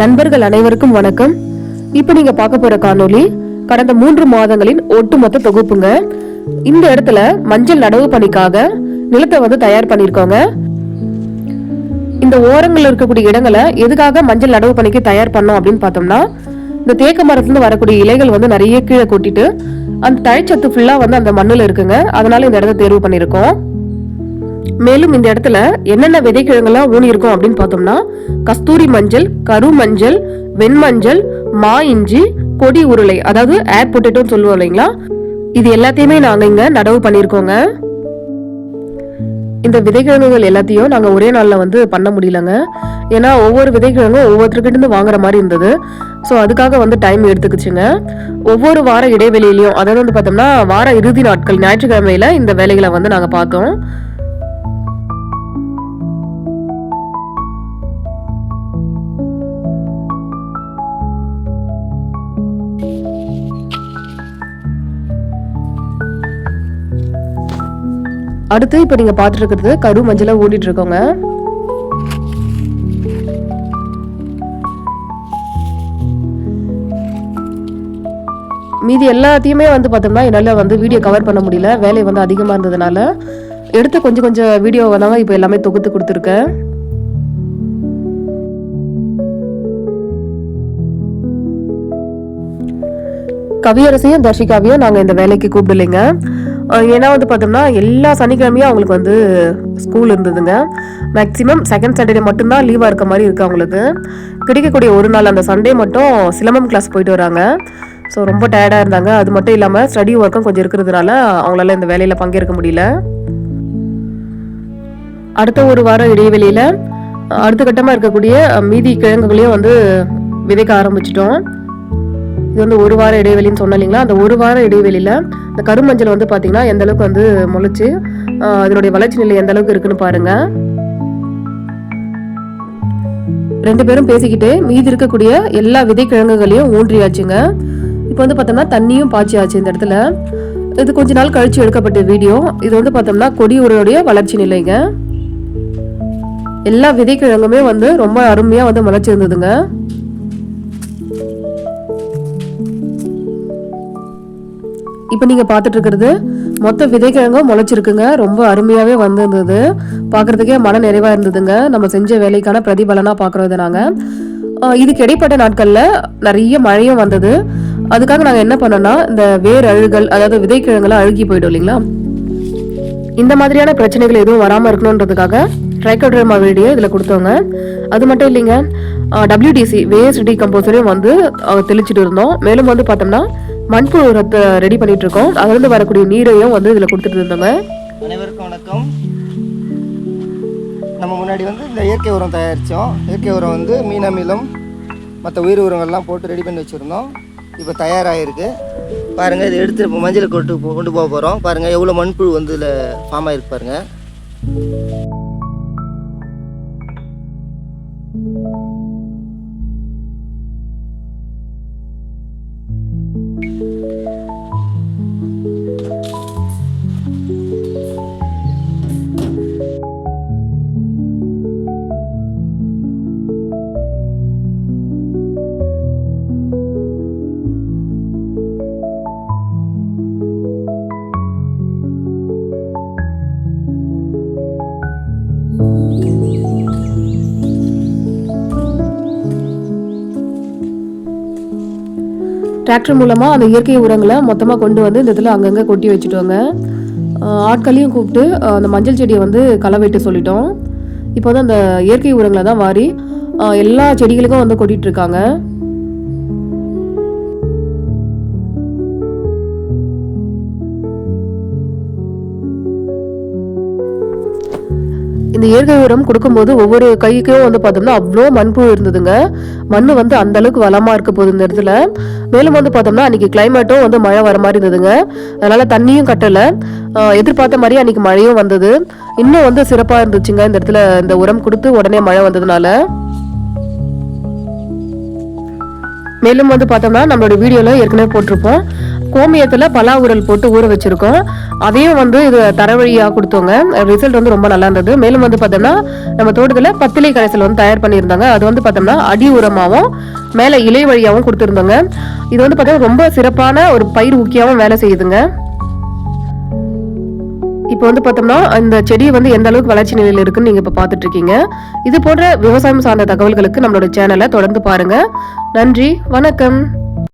நண்பர்கள் அனைவருக்கும் வணக்கம். இப்போ நீங்க பார்க்க போற காணொளி கடந்த மூன்று மாதங்களின் ஒட்டுமொத்த தொகுப்புங்க. இந்த இடத்துல மஞ்சள் நடவு பணிக்காக நிலத்தை வந்து தயார் பண்ணிருக்கோங்க இந்த ஓரங்கள்ல இருக்கக்கூடிய இடங்களை எதுக்காக மஞ்சள் நடவு பணிக்கு தயார் பண்ணோம் அப்படின்னு பார்த்தோம்னா இந்த தேக்க மரத்துலேருந்து வரக்கூடிய இலைகள் வந்து நிறைய கீழே கொட்டிட்டு அந்த தழைச்சத்து ஃபுல்லா வந்து அந்த மண்ணுல இருக்குங்க. அதனால இந்த இடத்த தேர்வு பண்ணியிருக்கோம். மேலும் இந்த இடத்துல என்னென்ன விதைக்கிழங்கெல்லாம் ஊனி இருக்கும் அப்படின்னு பார்த்தோம்னா கஸ்தூரி மஞ்சள் கரு மஞ்சள் வெண்மஞ்சள் மா இஞ்சி கொடி உருளை அதாவது ஏர் பொட்டேட்டோன்னு சொல்லுவோம் இல்லைங்களா? இது எல்லாத்தையுமே நாங்கள் இங்க நடவு பண்ணியிருக்கோங்க. இந்த விதைக்கிழங்குகள் எல்லாத்தையும் நாங்கள் ஒரே நாளில் வந்து பண்ண முடியலங்க. ஏன்னா ஒவ்வொரு விதைக்கிழங்கும் ஒவ்வொருத்தருக்கிட்டேருந்து வாங்குற மாதிரி இருந்தது. ஸோ அதுக்காக வந்து டைம் எடுத்துக்கிச்சுங்க. ஒவ்வொரு வார இடைவெளியிலையும் அதாவது வந்து பார்த்தோம்னா வார இறுதி நாட்கள் ஞாயிற்றுக்கிழமையில இந்த வேலைகளை வந்து நாங்கள் பார்த்தோம். அடுத்து இப்போ நீங்கள் பார்த்துட்டு இருக்கிறது கரு மஞ்சளாக ஓடிட்டு இருக்கோங்க மீதி எல்லாத்தையுமே வந்து பார்த்தோம்னா என்னால் வந்து வீடியோ கவர் பண்ண முடியல. வேலை வந்து அதிகமாக இருந்ததுனால எடுத்து கொஞ்சம் கொஞ்சம் வீடியோ வந்தாங்க இப்போ எல்லாமே தொகுத்து கொடுத்துருக்கேன். கவியரசையும் தர்ஷிகாவையும் நாங்கள் இந்த வேலைக்கு கூப்பிடலைங்க. ஏன்னா வந்து பார்த்தோம்னா எல்லா சனிக்கிழமையும் அவங்களுக்கு வந்து ஸ்கூல் இருந்ததுங்க. மேக்ஸிமம் செகண்ட் சாட்டர்டே மட்டும்தான் லீவாக இருக்க மாதிரி இருக்குது அவங்களுக்கு. கிடைக்கக்கூடிய ஒரு நாள் அந்த சண்டே மட்டும் சிலம்பம் கிளாஸ் போயிட்டு வராங்க. ஸோ ரொம்ப டயர்டாக இருந்தாங்க. அது மட்டும் இல்லாமல் ஸ்டடி ஒர்க்கும் கொஞ்சம் இருக்கிறதுனால அவங்களால இந்த வேலையில் பங்கேற்க முடியல. அடுத்த ஒரு வாரம் இடைவெளியில் அடுத்த கட்டமாக இருக்கக்கூடிய மீதி கிழங்குகளையும் வந்து விதைக்க ஆரம்பிச்சிட்டோம். இது வந்து ஒரு வார இடைவெளின்னு சொன்னேன் இல்லைங்களா அந்த ஒரு வார இடைவெளியில் இந்த கருமஞ்சள் வந்து பார்த்திங்கன்னா எந்த அளவுக்கு வந்து முளைச்சு அதனுடைய வளர்ச்சி நிலை எந்த அளவுக்கு இருக்குன்னு பாருங்க. ரெண்டு பேரும் பேசிக்கிட்டு மீதி இருக்கக்கூடிய எல்லா விதை கிழங்குகளையும் ஊன்றியாச்சுங்க. இப்போ வந்து பார்த்தோம்னா தண்ணியும் பாய்ச்சியாச்சு இந்த இடத்துல. இது கொஞ்ச நாள் கழிச்சு எடுக்கப்பட்ட வீடியோ. இது வந்து பார்த்தோம்னா கொடியூருடைய வளர்ச்சி நிலைங்க. எல்லா விதைக்கிழங்குமே வந்து ரொம்ப அருமையா வந்து முளைச்சிருந்ததுங்க. இப்போ நீங்கள் பார்த்துட்டு இருக்கிறது மொத்த விதைக்கிழங்கும் முளைச்சிருக்குங்க. ரொம்ப அருமையாகவே வந்திருந்தது. பார்க்கறதுக்கே மன நிறைவாக இருந்ததுங்க. நம்ம செஞ்ச வேலைக்கான பிரதிபலனாக பார்க்குறோம் இதை இதுக்கு இடைப்பட்ட நாட்களில் நிறைய மழையும் வந்தது. அதுக்காக நாங்கள் என்ன பண்ணோம்னா இந்த வேர் அழுகல் அதாவது விதைக்கிழங்குலாம் அழுகி போயிடும் இல்லைங்களா? இந்த மாதிரியான பிரச்சனைகள் எதுவும் வராமல் இருக்கணுன்றதுக்காக ட்ரைக்கோட்ரமா வீடியோ இதில் கொடுத்தோங்க. அது மட்டும் இல்லைங்க. டபிள்யூடிசி வேஸ்ட் டிகம்போசரையும் வந்து தெளிச்சுட்டு தெளிச்சிட்டு இருந்தோம். மேலும் வந்து பார்த்தோம்னா மண்புழு உரத்தை ரெடி பண்ணிட்டு இருக்கோம் அதுலேருந்து வரக்கூடிய நீரையும் வந்து இதில் கொடுத்துட்டு இருந்தாங்க. அனைவருக்கும் வணக்கம். நம்ம முன்னாடி வந்து இந்த இயற்கை உரம் தயாரித்தோம். இயற்கை உரம் வந்து மீனமிலும் மற்ற உயிர் உரங்கள்லாம் போட்டு ரெடி பண்ணி வச்சுருந்தோம். இப்போ தயாராகிருக்கு பாருங்கள் இது எடுத்து இப்போ மஞ்சளை கொண்டு கொண்டு போக போகிறோம் பாருங்கள் எவ்வளோ மண்புழு வந்து இதில் ஃபார்ம் ஆகிருக்கு பாருங்கள் டிராக்டர் மூலமாக அந்த இயற்கை உரங்களை மொத்தமாக கொண்டு வந்து இந்த இடத்துல அங்கங்கே கொட்டி வச்சுட்டோங்க. ஆட்களையும் கூப்பிட்டு அந்த மஞ்சள் செடியை வந்து களை வெட்டு சொல்லிட்டோம். இப்போ வந்து அந்த இயற்கை உரங்களை தான் வாரி எல்லா செடிகளுக்கும் வந்து கொட்டிகிட்டு இருக்காங்க. இந்த இயற்கை உரம் கொடுக்கும்போது ஒவ்வொரு கைக்கும் வந்து பார்த்தோம்னா அவ்வளோ மண்புழு இருந்ததுங்க. மண் வந்து அந்த அளவுக்கு வளமாக இருக்க போகுது இந்த இடத்துல. மேலும் வந்து பார்த்தோம்னா அன்னைக்கு கிளைமேட்டும் வந்து மழை வர மாதிரி இருந்ததுங்க. அதனால தண்ணியும் கட்டலை. எதிர்பார்த்த மாதிரி அன்னைக்கு மழையும் வந்தது. இன்னும் வந்து சிறப்பாக இருந்துச்சுங்க இந்த இடத்துல இந்த உரம் கொடுத்து உடனே மழை வந்ததுனால. மேலும் வந்து பார்த்தோம்னா நம்மளோட வீடியோவில் ஏற்கனவே போட்டிருப்போம். கோமியத்துல பலா உரல் போட்டு ஊற வச்சிருக்கோம். அதையும் வந்து இது தரவழியா கொடுத்தோங்க. ரிசல்ட் வந்து ரொம்ப நல்லா இருந்தது. மேலும் வந்து பார்த்தோம்னா நம்ம தோட்டத்துல பத்திலை கரைசல் வந்து தயார் பண்ணியிருந்தாங்க. அது வந்து பார்த்தோம்னா அடி உரமாகவும் மேல இலை வழியாகவும் கொடுத்துருந்தோங்க. இது வந்து பார்த்தோம்னா ரொம்ப சிறப்பான ஒரு பயிர் ஊக்கியாவும் வேலை செய்யுதுங்க. இப்போ வந்து பார்த்தோம்னா இந்த செடி வந்து எந்த அளவுக்கு வளர்ச்சி நிலையில் இருக்குன்னு நீங்கள் இப்போ பார்த்துட்டு இருக்கீங்க இது போன்ற விவசாயம் சார்ந்த தகவல்களுக்கு நம்மளோட சேனலை தொடர்ந்து பாருங்க. நன்றி வணக்கம்.